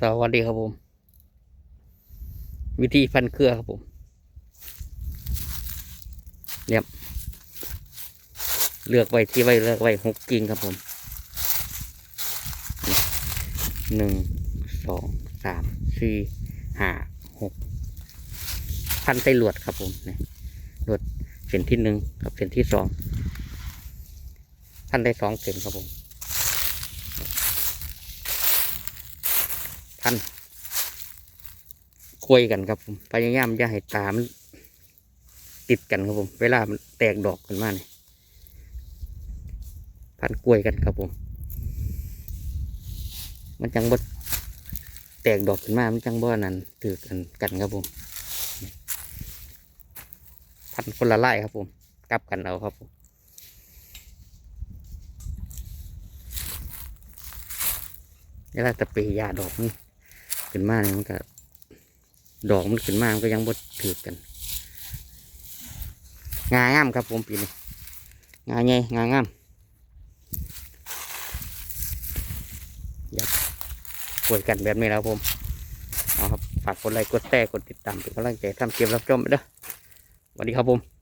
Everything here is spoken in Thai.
สวัสดีครับผม วิธีพันเครือครับผมเนี่ยเลือกไว้ที่ไว้เลือกไว้หกกิ่งครับผมหนึ่งสองสามสี่ห้าหกพันไส้ลวดครับผมนี่ลวดเส้นที่หนึ่งกับเส้นที่สองพันได้สองเส้นครับผม พันคุยกันครับผมพยายามอย่าให้ตามันติดกันครับผม เวลามันแตกดอกขึ้นมาเนี่ยพันกล้วยกันครับผม มันจังบดแตกดอกขึ้นมา มันจังบ่นั่นถือกันกันครับผม พันคนละไล่ครับผมกลับกันเอาครับผมเวลาตะปรย์ยาดอกมัน ขึ้นมาเนี่ยมันก็ดอกมันขึ้นมามันก็ยังบดถือกันงางามครับผมปีนี้งาไงงางามอยากกดกันแบบนี้แล้วผมเอาครับฝากกดไลค์กดแชร์กดติดตามเป็นกำลังใจทำเกมรับชมไปเด้อสวัสดีครับผม